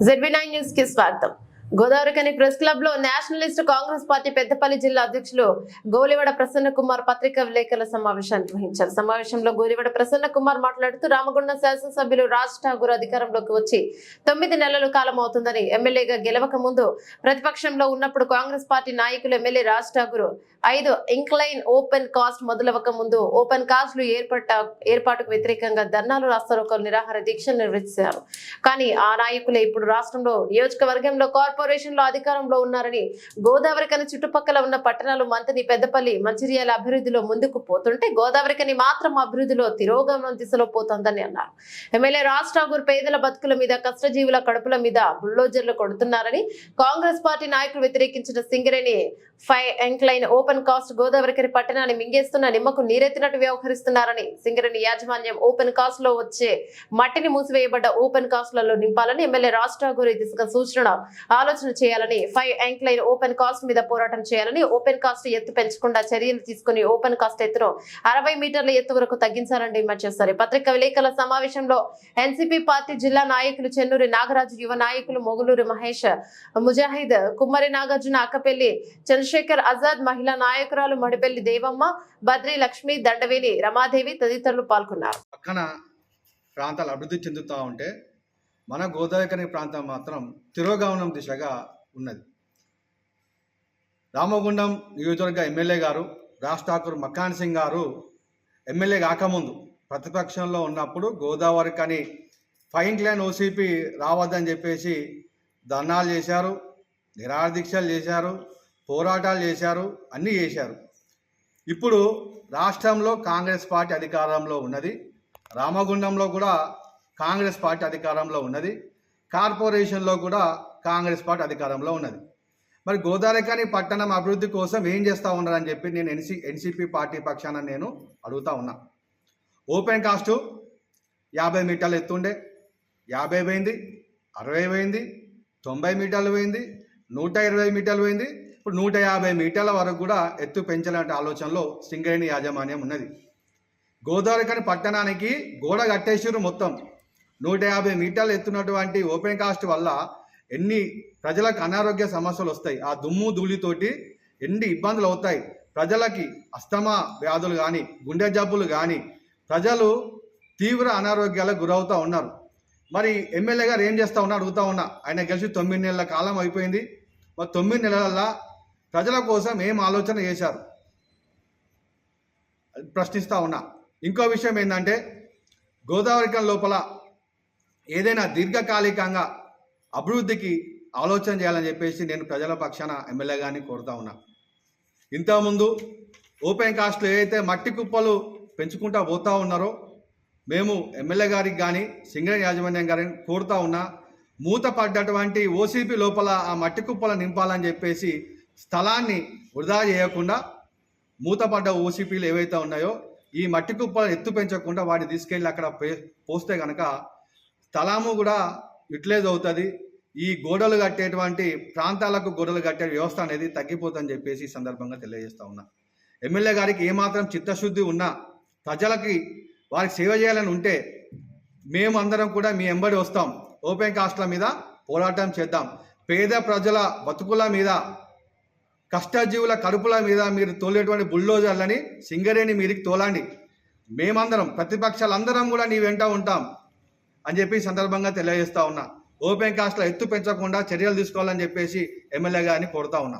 ZB nine news కి స్వాగతం Godavarikhani press క్లబ్లో నేషనలిస్ట్ కాంగ్రెస్ పార్టీ పెద్దపల్లి జిల్లా అధ్యక్షులు గోలివడ ప్రసన్న కుమార్ పత్రికా విలేకరుల సమావేశాన్ని నిర్వహించారు సమావేశంలో గోలివడ ప్రసన్న కుమార్ మాట్లాడుతూ రామగుండం శాసనసభ్యులు రాజ్ ఠాగూర్ అధికారంలోకి వచ్చి తొమ్మిది నెలల కాలం అవుతుందని ఎమ్మెల్యేగా గెలవక ముందు ప్రతిపక్షంలో ఉన్నప్పుడు కాంగ్రెస్ పార్టీ నాయకులు ఎమ్మెల్యే రాజ్ ఠాగూర్ ఐదు ఇంక్లైన్ ఓపెన్ కాస్ట్ మొదలవక ముందు ఓపెన్ కాస్ట్లు ఏర్పడ్డ ఏర్పాటుకు వ్యతిరేకంగా ధర్నాలు రాస్తారోకలు నిరాహార దీక్ష నిర్వహించారు. కానీ ఆ నాయకులే ఇప్పుడు రాష్ట్రంలో నియోజకవర్గంలో కార్పొరేట్ కార్పొరేషన్లో అధికారంలో ఉన్నారని గోదావరి కని చుట్టుపక్కల ఉన్న పట్టణాలు మంతని పెద్దపల్లి మంచిర్యాల అభివృద్ధిలో ముందుకు పోతుంటే గోదావరి కని మాత్రం అభివృద్ధిలో తిరోగమనం దిశలో పోతుందని అన్నారు. ఎమ్మెల్యే రాజ్ ఠాగూర్ పేదల బతుకుల మీద కష్టజీవుల కడుపుల మీద బుల్డోజర్లు కొడుతున్నారని కాంగ్రెస్ పార్టీ నాయకులు వ్యతిరేకించిన Singareni five incline open cast Godavarikhani పట్టణాన్ని మింగేస్తున్న నిమ్మకు నీరెత్తినట్టు వ్యవహరిస్తున్నారని సింగరేణి యాజమాన్యం ఓపెన్ కాస్ట్లో వచ్చే మట్టిని మూసివేయబడ్డ ఓపెన్ కాస్ట్లలో నింపాలని ఎమ్మెల్యే రాజ్ ఠాగూర్ దిశగా సూచన ఆలోచన చేయాలని ఫైవ్ ఎంక్లైన్ ఓపెన్ కాస్ట్ మీద పోరాటం చేయాలని ఓపెన్ కాస్ట్ ఎత్తు పెంచకుండా చర్యలు తీసుకుని ఓపెన్ కాస్ట్ ఎత్తును. అరవై మీటర్ల ఎత్తు వరకు తగ్గించాలని డిమాండ్ చేస్తారు. పత్రిక పత్రికా విలేకరుల సమావేశంలో ఎన్సీపీ పార్టీ జిల్లా నాయకులు చెన్నూరి నాగరాజు యువ నాయకులు మొగులూరి మహేష్ ముజాహిద్ కుమ్మరి నాగార్జున అక్కపెల్లి చంద్రశేఖర్ ఆజాద్ మహిళా నాయకురాలు మడిపెల్లి దేవమ్మ బద్రి లక్ష్మి దండవేని రమాదేవి తదితరులు పాల్గొన్నారు. పక్కన ప్రాంతాలు అభివృద్ధి చెందుతూ ఉంటే మన గోదావరి ప్రాంతం మాత్రం తిరోగమనం దిశగా ఉన్నది. రామగుండం నియోజకవర్గ ఎమ్మెల్యే గారు రాజ్ ఠాకూర్ మకాన్ సింగ్ గారు ఎమ్మెల్యే కాకముందు ప్రతిపక్షంలో ఉన్నప్పుడు గోదావరి కని ఫైన్ క్లైన్ ఓసీపీ రావద్దని చెప్పేసి ధర్నాలు చేశారు నిరాదీక్షలు చేశారు పోరాటాలు చేశారు అన్నీ చేశారు. ఇప్పుడు రాష్ట్రంలో కాంగ్రెస్ పార్టీ అధికారంలో ఉన్నది. రామగుండంలో కూడా కాంగ్రెస్ పార్టీ అధికారంలో ఉన్నది. కార్పొరేషన్లో కూడా కాంగ్రెస్ పార్టీ అధికారంలో ఉన్నది. మరి గోదావరికని పట్టణం అభివృద్ధి కోసం ఏం చేస్తూ ఉన్నారని చెప్పి నేను ఎన్సీ ఎన్సీపీ పార్టీ పక్షాన నేను అడుగుతా ఉన్నా. ఓపెన్ కాస్టు యాభై మీటర్లు ఎత్తుండే. యాభై పోయింది అరవై పోయింది తొంభై మీటర్లు పోయింది నూట ఇరవై మీటర్లు పోయింది. ఇప్పుడు నూట యాభై మీటర్ల వరకు కూడా ఎత్తు పెంచాలంటే ఆలోచనలో సింగరేణి యాజమాన్యం ఉన్నది. గోదావరికని పట్టణానికి గోడ కట్టేసారు మొత్తం. నూట యాభై మీటర్లు ఎత్తున్నటువంటి ఓపెన్ కాస్ట్ వల్ల ఎన్ని ప్రజలకు అనారోగ్య సమస్యలు వస్తాయి? ఆ దుమ్ము ధూళితోటి ఎన్ని ఇబ్బందులు అవుతాయి? ప్రజలకి అస్తమా వ్యాధులు కానీ గుండె జబ్బులు కానీ ప్రజలు తీవ్ర అనారోగ్యాలకు గురవుతూ ఉన్నారు. మరి ఎమ్మెల్యే గారు ఏం చేస్తూ ఉన్నా అడుగుతా ఉన్నా. ఆయన గెలిచి తొమ్మిది నెలల కాలం అయిపోయింది. మరి తొమ్మిది నెలల ప్రజల కోసం ఏం ఆలోచన చేశారు? ప్రశ్నిస్తూ ఉన్నా. ఇంకో విషయం ఏంటంటే గోదావరికం లోపల ఏదైనా దీర్ఘకాలికంగా అభివృద్ధికి ఆలోచన చేయాలని చెప్పేసి నేను ప్రజల పక్షాన ఎమ్మెల్యే గారిని కోరుతా ఉన్నా. ఇంతకుముందు ఓపెన్ కాస్ట్లో ఏదైతే మట్టి కుప్పలు పెంచుకుంటా పోతా ఉన్నారో మేము ఎమ్మెల్యే గారికి కానీ సింగరేణి యాజమాన్యం గారిని కోరుతా ఉన్నా మూత పడ్డటువంటి ఓసీపీ లోపల ఆ మట్టి కుప్పలు నింపాలని చెప్పేసి స్థలాన్ని వృధా చేయకుండా మూతపడ్డ ఓసీపీలు ఏవైతే ఉన్నాయో ఈ మట్టి కుప్పలు ఎత్తు పెంచకుండా వాటిని తీసుకెళ్ళి అక్కడ పే- పోస్తే కనుక స్థలము కూడా యూటిలైజ్ అవుతుంది. ఈ గోడలు కట్టేటువంటి ప్రాంతాలకు గోడలు కట్టే వ్యవస్థ అనేది తగ్గిపోతుందని చెప్పేసి ఈ సందర్భంగా తెలియజేస్తా ఉన్నా. ఎమ్మెల్యే గారికి ఏమాత్రం చిత్తశుద్ధి ఉన్నా ప్రజలకి వారికి సేవ చేయాలని ఉంటే మేము అందరం కూడా మీ ఎంబడి వస్తాం. ఓపెన్ కాస్ట్ల మీద పోరాటం చేద్దాం. పేద ప్రజల బతుకుల మీద కష్టజీవుల కడుపుల మీద మీరు తోలేటువంటి బుల్డోజర్లని సింగరేణి మీరికి తోలండి. మేమందరం ప్రతిపక్షాలందరం కూడా నీ వెంట ఉంటాం. అని చెప్పి సందర్భంగా తెలియజేస్తా ఉన్నా. ఓపెన్ కాస్ట్లో ఎత్తు పెంచకుండా చర్యలు తీసుకోవాలని చెప్పేసి ఎమ్మెల్యే గారిని కోరుతా ఉన్నా.